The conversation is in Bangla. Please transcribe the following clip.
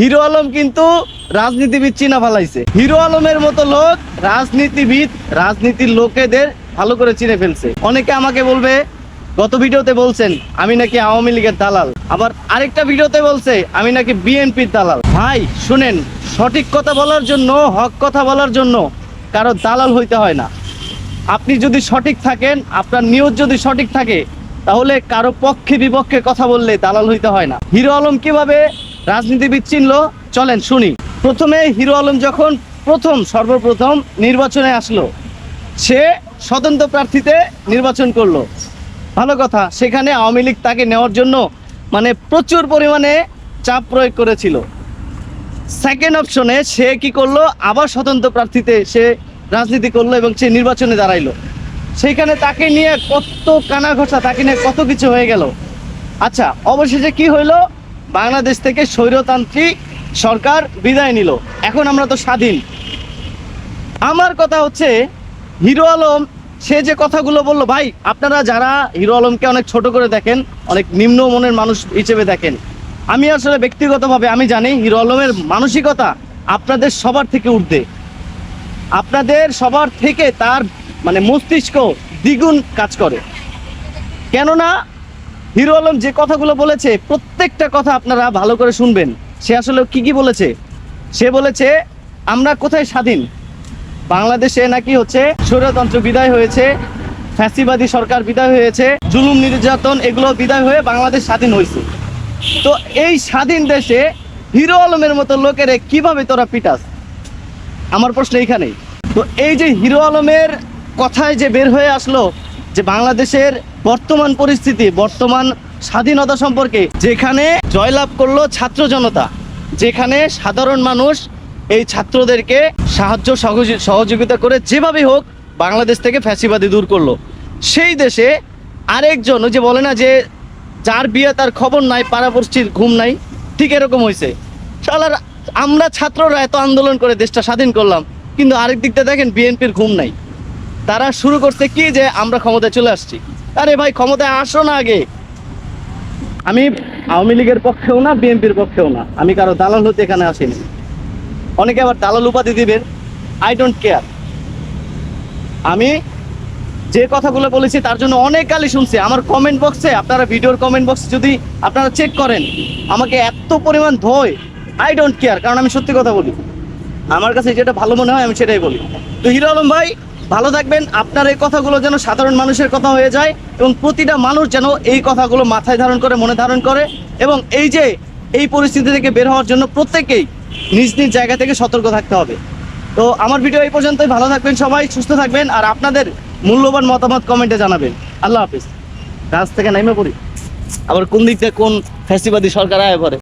হিরো আলম কিন্তু রাজনীতিবিদ চিনা ফেলাইছে। হিরো আলমের মতো লোক রাজনীতিবিদ, রাজনীতির লোকেদের ভালো করে চিনে ফেলছে। অনেকে আমাকে বলবে, গত ভিডিওতে বলছেন, আমি নাকি আওয়ামী লীগের দালাল। আবার আরেকটা ভিডিওতে বলছে, আমি নাকি বিএনপির দালাল। ভাই, শুনেন, সঠিক কথা বলার জন্য, হক কথা বলার জন্য কারও দালাল হইতে হয় না। আপনি যদি সঠিক থাকেন, আপনার নিউজ যদি সঠিক থাকে, তাহলে কারও পক্ষে বিপক্ষে কথা বললে দালাল হইতে হয় না। হিরো আলম কীভাবে রাজনীতিবিদ চিনলো, চলেন শুনি। প্রথমে হিরো আলম যখন প্রথম, সর্বপ্রথম নির্বাচনে আসলো, সে স্বতন্ত্র প্রার্থীতে নির্বাচন করল। ভালো কথা, সেখানে আওয়ামী লীগ তাকে নেওয়ার জন্য মানে প্রচুর পরিমাণে চাপ প্রয়োগ করেছিল। সেকেন্ড অপশনে সে কি করল? আবার স্বতন্ত্র প্রার্থীতে সে রাজনীতি করল এবং সে নির্বাচনে দাঁড়াইলো। সেইখানে তাকে নিয়ে কত কানা ঘষা তাকে নিয়ে কত কিছু হয়ে গেল। আচ্ছা অবশেষে কি হইল? বাংলাদেশ থেকে স্বৈরতান্ত্রিক সরকার বিদায় নিল। এখন আমরা তো স্বাধীন। আমার কথা হচ্ছে, হিরো আলম, সে যে কথাগুলো বলল, ভাই, আপনারা যারা হিরো আলমকে অনেক ছোট করে দেখেন, অনেক নিম্ন মনের মানুষ হিসেবে দেখেন, আমি আসলে ব্যক্তিগতভাবে আমি জানি হিরো আলমের মানসিকতা আপনাদের সবার থেকে উঠবে আপনাদের সবার থেকে তার মানে মস্তিষ্ক দ্বিগুণ কাজ করে। কেননা হিরো আলম যে কথাগুলো বলেছে, প্রত্যেকটা কথা আপনারা ভালো করে শুনবেন। সে আসলে কি কি বলেছে? সে বলেছে, আমরা কোথায় স্বাধীন? বাংলাদেশে নাকি হচ্ছে স্বৈরতন্ত্র বিদায় হয়েছে, ফ্যাসিবাদী সরকার বিদায় হয়েছে, জুলুম নির্যাতন এগুলো বিদায় হয়ে বাংলাদেশ স্বাধীন হয়েছে। তো এই স্বাধীন দেশে হিরো আলমের মতো লোকেরে কীভাবে তোরা পিটাস? আমার প্রশ্ন এইখানেই। তো এই যে হিরো আলমের কথায় যে বের হয়ে আসলো যে বাংলাদেশের বর্তমান পরিস্থিতি, বর্তমান স্বাধীনতা সম্পর্কে, যেখানে জয়লাভ করল ছাত্র জনতা, যেখানে সাধারণ মানুষ এই ছাত্রদেরকে সাহায্য সহযোগি- সহযোগিতা করে যেভাবে হোক বাংলাদেশ থেকে ফ্যাসিবাদী দূর করল। সেই দেশে আরেকজন, ওই যে বলে না যে যার বিয়ে তার খবর নাই, পাড়াপড়শির ঘুম নাই, ঠিক এরকম হয়েছে আমরা ছাত্ররা এত আন্দোলন করে দেশটা স্বাধীন করলাম, কিন্তু আরেক দিকটা দেখেন বিএনপির ঘুম নাই। তারা শুরু করছে কি যে আমরা ক্ষমতায় চলে আসছি। আরে ভাই, ক্ষমতায় আসো না আগে। আমি আওয়ামী লীগের পক্ষেও না, বিএনপির পক্ষেও না। আমি কারও দালাল হতে এখানে আসিনি। অনেকে আবার দালাল উপাধি দিবেন। আই ডোন্ট কেয়ার আমি যে কথাগুলো বলেছি তার জন্য অনেক গালি শুনছি। আমার কমেন্ট বক্সে আপনারা ভিডিওর কমেন্ট বক্স যদি আপনারা চেক করেন, আমাকে এত পরিমাণ ধোয়। আই ডোন্ট কেয়ার কারণ আমি সত্যি কথা বলি। আমার কাছে যেটা ভালো মনে হয়, আমি সেটাই বলি। তো হিরো আলম ভাই ভালো থাকবেন। আপনার এই কথাগুলো যেন সাধারণ মানুষের কথা হয়ে যায় এবং প্রতিটা মানুষ যেন এই কথাগুলো মাথায় ধারণ করে, মনে ধারণ করে এবং এই যে এই পরিস্থিতি থেকে বের হওয়ার জন্য প্রত্যেকেই নিজ নিজ জায়গা থেকে সতর্ক থাকতে হবে। তো আমার ভিডিও এই পর্যন্তই। ভালো থাকবেন সবাই, সুস্থ থাকবেন আর আপনাদের মূল্যবান মতামত কমেন্টে জানাবেন। আল্লাহ হাফিজ। কাজ থেকে নেমে পড়ি। আবার কোন দিক থেকে কোন ফ্যাসিবাদী সরকার আয় করে?